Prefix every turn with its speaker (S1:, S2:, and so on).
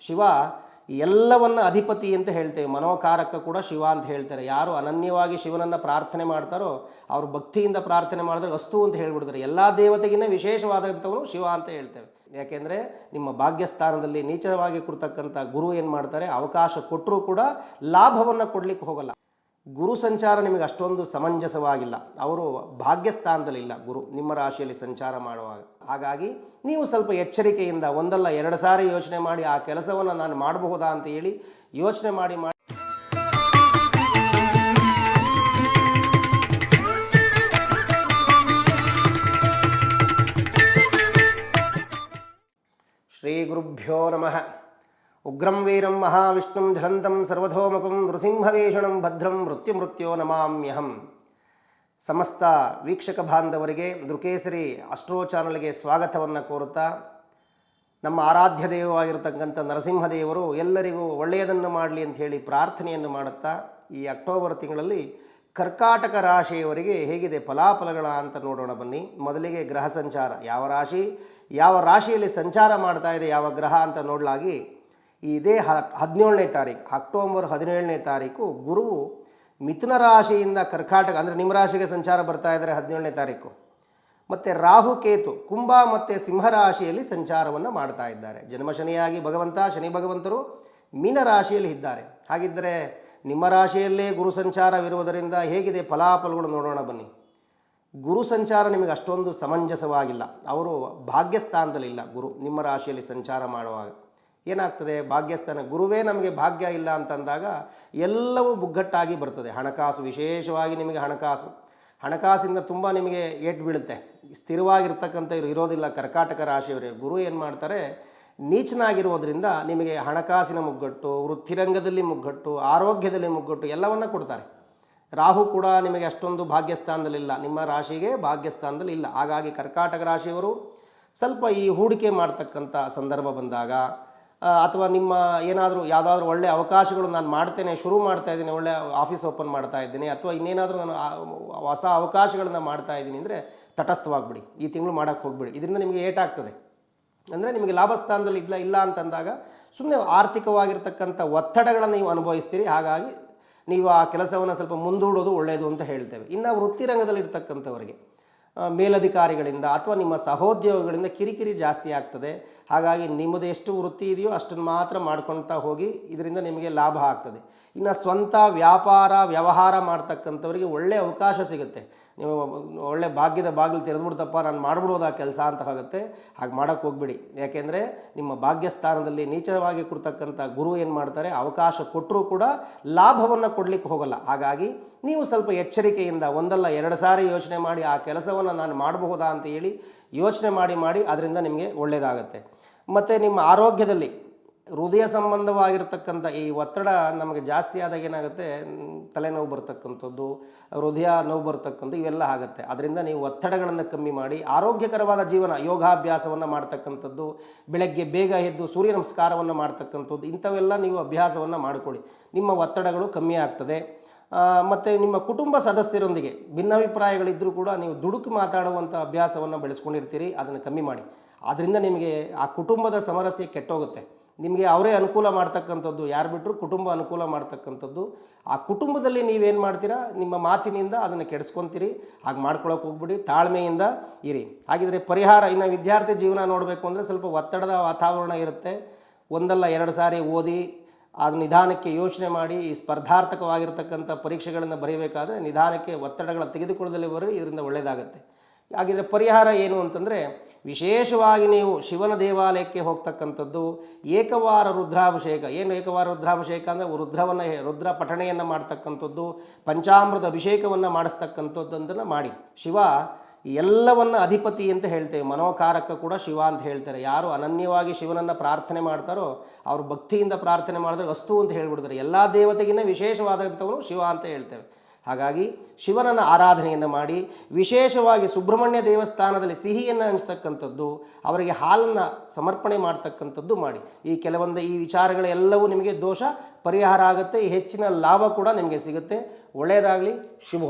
S1: ಶಿವ ಎಲ್ಲವನ್ನು ಅಧಿಪತಿ ಅಂತ ಹೇಳ್ತೇವೆ. ಮನೋಕಾರಕ ಕೂಡ ಶಿವ ಅಂತ ಹೇಳ್ತಾರೆ. ಯಾರು ಅನನ್ಯವಾಗಿ ಶಿವನನ್ನು ಪ್ರಾರ್ಥನೆ ಮಾಡ್ತಾರೋ, ಅವರು ಭಕ್ತಿಯಿಂದ ಪ್ರಾರ್ಥನೆ ಮಾಡಿದ್ರೆ ವಸ್ತು ಅಂತ ಹೇಳ್ಬಿಡ್ತಾರೆ. ಎಲ್ಲ ದೇವತೆಗಿನ್ನ ವಿಶೇಷವಾದಂಥವನು ಶಿವ ಅಂತ ಹೇಳ್ತೇವೆ. ಯಾಕೆಂದರೆ ನಿಮ್ಮ ಭಾಗ್ಯಸ್ಥಾನದಲ್ಲಿ ನೀಚವಾಗಿ ಕೂರ್ತಕ್ಕಂಥ ಗುರು ಏನು ಮಾಡ್ತಾರೆ, ಅವಕಾಶ ಕೊಟ್ಟರೂ ಕೂಡ ಲಾಭವನ್ನು ಕೊಡಲಿಕ್ಕೆ ಹೋಗಲ್ಲ. ಗುರು ಸಂಚಾರ ನಿಮಗೆ ಅಷ್ಟೊಂದು ಸಮಂಜಸವಾಗಿಲ್ಲ. ಅವರು ಭಾಗ್ಯಸ್ಥಾನದಲ್ಲಿಲ್ಲ ಗುರು, ನಿಮ್ಮ ರಾಶಿಯಲ್ಲಿ ಸಂಚಾರ ಮಾಡುವಾಗ. ಹಾಗಾಗಿ ನೀವು ಸ್ವಲ್ಪ ಎಚ್ಚರಿಕೆಯಿಂದ ಒಂದಲ್ಲ ಎರಡು ಸಾರಿ ಯೋಚನೆ ಮಾಡಿ ಆ ಕೆಲಸವನ್ನು ನಾನು ಮಾಡಬಹುದಾ ಅಂತ ಹೇಳಿ ಯೋಚನೆ ಮಾಡಿ ಮಾಡಿ. ಶ್ರೀ ಗುರುಭ್ಯೋ ನಮಃ. ಉಗ್ರಂ ವೀರಂ ಮಹಾವಿಷ್ಣುಂ ಧರಂತಂ ಸರ್ವಧೋಮಕಂ ನೃಸಿಂಹವೇಷಣಂ ಭದ್ರಂ ಮೃತ್ಯುಮೃತ್ಯೋ ನಮಾಮ್ಯಹಂ ಸಮಸ್ತ ವೀಕ್ಷಕ ಬಾಂಧವರಿಗೆ ದೃಕೇಸರಿ ಅಸ್ಟ್ರೋ ಚಾನಲ್ಗೆ ಸ್ವಾಗತವನ್ನು ಕೋರುತ್ತಾ, ನಮ್ಮ ಆರಾಧ್ಯ ದೇವವಾಗಿರತಕ್ಕಂಥ ನರಸಿಂಹದೇವರು ಎಲ್ಲರಿಗೂ ಒಳ್ಳೆಯದನ್ನು ಮಾಡಲಿ ಅಂತ ಹೇಳಿ ಪ್ರಾರ್ಥನೆಯನ್ನು ಮಾಡುತ್ತಾ, ಈ ಅಕ್ಟೋಬರ್ ತಿಂಗಳಲ್ಲಿ ಕರ್ಕಾಟಕ ರಾಶಿಯವರಿಗೆ ಹೇಗಿದೆ ಫಲಾಫಲಗಳ ಅಂತ ನೋಡೋಣ ಬನ್ನಿ. ಮೊದಲಿಗೆ ಗ್ರಹ ಸಂಚಾರ. ಯಾವ ರಾಶಿ, ಯಾವ ರಾಶಿಯಲ್ಲಿ ಸಂಚಾರ ಮಾಡ್ತಾ ಇದೆ, ಯಾವ ಗ್ರಹ ಅಂತ ನೋಡಲಾಗಿ ಇದೇ ಹ ಹದಿನೇಳನೇ ತಾರೀಕು, ಅಕ್ಟೋಬರ್ ಹದಿನೇಳನೇ ತಾರೀಕು ಗುರುವು ಮಿಥುನ ರಾಶಿಯಿಂದ ಕರ್ಕಾಟಕ, ಅಂದರೆ ನಿಮ್ಮ ರಾಶಿಗೆ ಸಂಚಾರ ಬರ್ತಾ ಇದ್ದಾರೆ ಹದಿನೇಳನೇ ತಾರೀಕು. ಮತ್ತು ರಾಹು ಕೇತು, ಕುಂಭ ಮತ್ತು ಸಿಂಹರಾಶಿಯಲ್ಲಿ ಸಂಚಾರವನ್ನು ಮಾಡ್ತಾ ಇದ್ದಾರೆ. ಜನ್ಮಶನಿಯಾಗಿ ಭಗವಂತ, ಶನಿ ಭಗವಂತರು ಮೀನ ರಾಶಿಯಲ್ಲಿ ಇದ್ದಾರೆ. ಹಾಗಿದ್ದರೆ ನಿಮ್ಮ ರಾಶಿಯಲ್ಲೇ ಗುರು ಸಂಚಾರವಿರುವುದರಿಂದ ಹೇಗಿದೆ ಫಲಾಫಲಗಳು ನೋಡೋಣ ಬನ್ನಿ. ಗುರು ಸಂಚಾರ ನಿಮಗೆ ಅಷ್ಟೊಂದು ಸಮಂಜಸವಾಗಿಲ್ಲ. ಅವರು ಭಾಗ್ಯಸ್ಥಾನದಲ್ಲಿಲ್ಲ ಗುರು, ನಿಮ್ಮ ರಾಶಿಯಲ್ಲಿ ಸಂಚಾರ ಮಾಡುವಾಗ. ಏನಾಗ್ತದೆ? ಭಾಗ್ಯಸ್ಥಾನ ಗುರುವೇ ನಮಗೆ ಭಾಗ್ಯ ಇಲ್ಲ ಅಂತಂದಾಗ ಎಲ್ಲವೂ ಬುಗ್ಗಟ್ಟಾಗಿ ಬರ್ತದೆ. ಹಣಕಾಸು ವಿಶೇಷವಾಗಿ ನಿಮಗೆ ಹಣಕಾಸು. ಹಣಕಾಸಿಂದ ತುಂಬ ನಿಮಗೆ ಏಟು ಬೀಳುತ್ತೆ. ಸ್ಥಿರವಾಗಿರ್ತಕ್ಕಂಥ ಇರು- ಇರೋದಿಲ್ಲ ಕರ್ಕಾಟಕ ರಾಶಿಯವರೇ. ಗುರು ಏನು ಮಾಡ್ತಾರೆ? ನೀಚನಾಗಿರೋದ್ರಿಂದ ನಿಮಗೆ ಹಣಕಾಸಿನ ಮುಗ್ಗಟ್ಟು, ವೃತ್ತಿರಂಗದಲ್ಲಿ ಮುಗ್ಗಟ್ಟು, ಆರೋಗ್ಯದಲ್ಲಿ ಮುಗ್ಗಟ್ಟು ಎಲ್ಲವನ್ನ ಕೊಡ್ತಾರೆ. ರಾಹು ಕೂಡ ನಿಮಗೆ ಅಷ್ಟೊಂದು ಭಾಗ್ಯಸ್ಥಾನದಲ್ಲಿಲ್ಲ. ನಿಮ್ಮ ರಾಶಿಗೆ ಭಾಗ್ಯಸ್ಥಾನದಲ್ಲಿ ಇಲ್ಲ. ಹಾಗಾಗಿ ಕರ್ಕಾಟಕ ರಾಶಿಯವರು ಸ್ವಲ್ಪ ಈ ಹೂಡಿಕೆ ಮಾಡ್ತಕ್ಕಂಥ ಸಂದರ್ಭ ಬಂದಾಗ ಅಥವಾ ನಿಮ್ಮ ಏನಾದರೂ ಯಾವುದಾದ್ರೂ ಒಳ್ಳೆಯ ಅವಕಾಶಗಳು ನಾನು ಮಾಡ್ತೇನೆ, ಶುರು ಮಾಡ್ತಾ ಇದ್ದೀನಿ, ಒಳ್ಳೆ ಆಫೀಸ್ ಓಪನ್ ಮಾಡ್ತಾ ಇದ್ದೀನಿ, ಅಥವಾ ಇನ್ನೇನಾದರೂ ನಾನು ಹೊಸ ಅವಕಾಶಗಳನ್ನ ಮಾಡ್ತಾ ಇದ್ದೀನಿ ಅಂದರೆ ತಟಸ್ಥವಾಗ್ಬಿಡಿ. ಈ ತಿಂಗಳು ಮಾಡೋಕ್ಕೆ ಹೋಗ್ಬಿಡಿ. ಇದರಿಂದ ನಿಮಗೆ ಏಟಾಗ್ತದೆ. ಅಂದರೆ ನಿಮಗೆ ಲಾಭಸ್ಥಾನದಲ್ಲಿ ಇಲ್ಲ ಇಲ್ಲ ಅಂತಂದಾಗ ಸುಮ್ಮನೆ ಆರ್ಥಿಕವಾಗಿರ್ತಕ್ಕಂಥ ಒತ್ತಡಗಳನ್ನು ನೀವು ಅನುಭವಿಸ್ತೀರಿ. ಹಾಗಾಗಿ ನೀವು ಆ ಕೆಲಸವನ್ನು ಸ್ವಲ್ಪ ಮುಂದೂಡೋದು ಒಳ್ಳೆಯದು ಅಂತ ಹೇಳ್ತೇವೆ. ಇನ್ನು ವೃತ್ತಿರಂಗದಲ್ಲಿ ಇರ್ತಕ್ಕಂಥವರಿಗೆ ಮೇಲಧಿಕಾರಿಗಳಿಂದ ಅಥವಾ ನಿಮ್ಮ ಸಹೋದ್ಯೋಗಿಗಳಿಂದ ಕಿರಿಕಿರಿ ಜಾಸ್ತಿ ಆಗ್ತದೆ. ಹಾಗಾಗಿ ನಿಮ್ಮದು ಎಷ್ಟು ವೃತ್ತಿ ಇದೆಯೋ ಅಷ್ಟನ್ನು ಮಾತ್ರ ಮಾಡ್ಕೊಳ್ತಾ ಹೋಗಿ ಇದರಿಂದ ನಿಮಗೆ ಲಾಭ ಆಗ್ತದೆ. ಇನ್ನು ಸ್ವಂತ ವ್ಯಾಪಾರ, ವ್ಯವಹಾರ ಮಾಡ್ತಕ್ಕಂಥವರಿಗೆ ಒಳ್ಳೆಯ ಅವಕಾಶ ಸಿಗುತ್ತೆ. ನೀವು ಒಳ್ಳೆ ಭಾಗ್ಯದ ಬಾಗಿಲು ತೆರೆದ್ಬಿಡ್ತಪ್ಪ, ನಾನು ಮಾಡ್ಬಿಡೋದು ಆ ಕೆಲಸ ಅಂತ ಆಗುತ್ತೆ. ಹಾಗೆ ಮಾಡೋಕ್ಕೆ ಹೋಗ್ಬಿಡಿ. ಯಾಕೆಂದರೆ ನಿಮ್ಮ ಭಾಗ್ಯಸ್ಥಾನದಲ್ಲಿ ನೀಚವಾಗಿ ಕೊಡ್ತಕ್ಕಂಥ ಗುರು ಏನು ಮಾಡ್ತಾರೆ, ಅವಕಾಶ ಕೊಟ್ಟರೂ ಕೂಡ ಲಾಭವನ್ನು ಕೊಡಲಿಕ್ಕೆ ಹೋಗಲ್ಲ. ಹಾಗಾಗಿ ನೀವು ಸ್ವಲ್ಪ ಎಚ್ಚರಿಕೆಯಿಂದ ಒಂದಲ್ಲ ಎರಡು ಸಾರಿ ಯೋಚನೆ ಮಾಡಿ, ಆ ಕೆಲಸವನ್ನು ನಾನು ಮಾಡಬಹುದಾ ಅಂತ ಹೇಳಿ ಯೋಚನೆ ಮಾಡಿ ಮಾಡಿ, ಅದರಿಂದ ನಿಮಗೆ ಒಳ್ಳೆಯದಾಗತ್ತೆ ಮತ್ತು ನಿಮ್ಮ ಆರೋಗ್ಯದಲ್ಲಿ ಹೃದಯ ಸಂಬಂಧವಾಗಿರ್ತಕ್ಕಂಥ ಈ ಒತ್ತಡ ನಮಗೆ ಜಾಸ್ತಿ ಆದಾಗ ಏನಾಗುತ್ತೆ? ತಲೆನೋವು ಬರ್ತಕ್ಕಂಥದ್ದು, ಹೃದಯ ನೋವು ಬರ್ತಕ್ಕಂಥ ಇವೆಲ್ಲ ಆಗುತ್ತೆ. ಅದರಿಂದ ನೀವು ಒತ್ತಡಗಳನ್ನು ಕಮ್ಮಿ ಮಾಡಿ, ಆರೋಗ್ಯಕರವಾದ ಜೀವನ, ಯೋಗಾಭ್ಯಾಸವನ್ನು ಮಾಡ್ತಕ್ಕಂಥದ್ದು, ಬೆಳಗ್ಗೆ ಬೇಗ ಎದ್ದು ಸೂರ್ಯ ನಮಸ್ಕಾರವನ್ನು ಮಾಡ್ತಕ್ಕಂಥದ್ದು, ಇಂಥವೆಲ್ಲ ನೀವು ಅಭ್ಯಾಸವನ್ನು ಮಾಡಿಕೊಳ್ಳಿ. ನಿಮ್ಮ ಒತ್ತಡಗಳು ಕಮ್ಮಿ ಆಗ್ತದೆ. ಮತ್ತು ನಿಮ್ಮ ಕುಟುಂಬ ಸದಸ್ಯರೊಂದಿಗೆ ಭಿನ್ನಾಭಿಪ್ರಾಯಗಳಿದ್ದರೂ ಕೂಡ ನೀವು ದುಡುಕು ಮಾತಾಡುವಂಥ ಅಭ್ಯಾಸವನ್ನು ಬೆಳೆಸ್ಕೊಂಡಿರ್ತೀರಿ, ಅದನ್ನು ಕಮ್ಮಿ ಮಾಡಿ. ಅದರಿಂದ ನಿಮಗೆ ಆ ಕುಟುಂಬದ ಸಮರಸ್ಯ ಕೆಟ್ಟೋಗುತ್ತೆ. ನಿಮಗೆ ಅವರೇ ಅನುಕೂಲ ಮಾಡ್ತಕ್ಕಂಥದ್ದು, ಯಾರು ಬಿಟ್ಟರು ಕುಟುಂಬ ಅನುಕೂಲ ಮಾಡ್ತಕ್ಕಂಥದ್ದು. ಆ ಕುಟುಂಬದಲ್ಲಿ ನೀವೇನು ಮಾಡ್ತೀರಾ? ನಿಮ್ಮ ಮಾತಿನಿಂದ ಅದನ್ನು ಕೆಡಿಸ್ಕೊತೀರಿ, ಹಾಗೆ ಮಾಡ್ಕೊಳಕ್ಕೆ ಹೋಗ್ಬಿಡಿ, ತಾಳ್ಮೆಯಿಂದ ಇರಿ. ಹಾಗಿದ್ರೆ ಪರಿಹಾರ, ಇನ್ನು ವಿದ್ಯಾರ್ಥಿ ಜೀವನ ನೋಡಬೇಕು ಅಂದರೆ ಸ್ವಲ್ಪ ಒತ್ತಡದ ವಾತಾವರಣ ಇರುತ್ತೆ. ಒಂದಲ್ಲ ಎರಡು ಸಾರಿ ಓದಿ, ಅದು ನಿಧಾನಕ್ಕೆ ಯೋಚನೆ ಮಾಡಿ, ಈ ಸ್ಪರ್ಧಾರ್ಥಕವಾಗಿರ್ತಕ್ಕಂಥ ಪರೀಕ್ಷೆಗಳನ್ನು ಬರೀಬೇಕಾದ್ರೆ ನಿಧಾನಕ್ಕೆ ಒತ್ತಡಗಳ ತೆಗೆದುಕೊಳ್ಳದಲ್ಲಿ ಬರೀ ಇದರಿಂದ ಒಳ್ಳೆಯದಾಗುತ್ತೆ ಹಾಗಿದ್ರೆ ಪರಿಹಾರ ಏನು ಅಂತಂದರೆ ವಿಶೇಷವಾಗಿ ನೀವು ಶಿವನ ದೇವಾಲಯಕ್ಕೆ ಹೋಗ್ತಕ್ಕಂಥದ್ದು ಏಕವಾರ ರುದ್ರಾಭಿಷೇಕ. ಏನು ಏಕವಾರ ರುದ್ರಾಭಿಷೇಕ ಅಂದರೆ ರುದ್ರವನ್ನು ರುದ್ರ ಪಠಣೆಯನ್ನು ಮಾಡ್ತಕ್ಕಂಥದ್ದು, ಪಂಚಾಮೃತ ಅಭಿಷೇಕವನ್ನು ಮಾಡಿಸ್ತಕ್ಕಂಥದ್ದನ್ನು ಮಾಡಿ. ಶಿವ ಎಲ್ಲವನ್ನು ಅಧಿಪತಿ ಅಂತ ಹೇಳ್ತೇವೆ. ಮನೋಕಾರಕ ಕೂಡ ಶಿವ ಅಂತ ಹೇಳ್ತಾರೆ. ಯಾರು ಅನನ್ಯವಾಗಿ ಶಿವನನ್ನು ಪ್ರಾರ್ಥನೆ ಮಾಡ್ತಾರೋ ಅವರು ಭಕ್ತಿಯಿಂದ ಪ್ರಾರ್ಥನೆ ಮಾಡಿದ್ರೆ ವಸ್ತು ಅಂತ ಹೇಳ್ಬಿಡ್ತಾರೆ. ಎಲ್ಲ ದೇವತೆಗಿನ್ನ ವಿಶೇಷವಾದಂಥವನು ಶಿವ ಅಂತ ಹೇಳ್ತೇವೆ. ಹಾಗಾಗಿ ಶಿವನನ್ನು ಆರಾಧನೆಯನ್ನು ಮಾಡಿ ವಿಶೇಷವಾಗಿ ಸುಬ್ರಹ್ಮಣ್ಯ ದೇವಸ್ಥಾನದಲ್ಲಿ ಸಿಹಿಯನ್ನು ಅನಿಸ್ತಕ್ಕಂಥದ್ದು ಅವರಿಗೆ ಹಾಲನ್ನು ಸಮರ್ಪಣೆ ಮಾಡ್ತಕ್ಕಂಥದ್ದು ಮಾಡಿ. ಈ ಕೆಲವೊಂದು ಈ ವಿಚಾರಗಳೆಲ್ಲವೂ ನಿಮಗೆ ದೋಷ, ಪರಿಹಾರ ಆಗುತ್ತೆ, ಈ ಹೆಚ್ಚಿನ ಲಾಭ ಕೂಡ ನಿಮಗೆ ಸಿಗುತ್ತೆ. ಒಳ್ಳೆಯದಾಗಲಿ, ಶುಭ.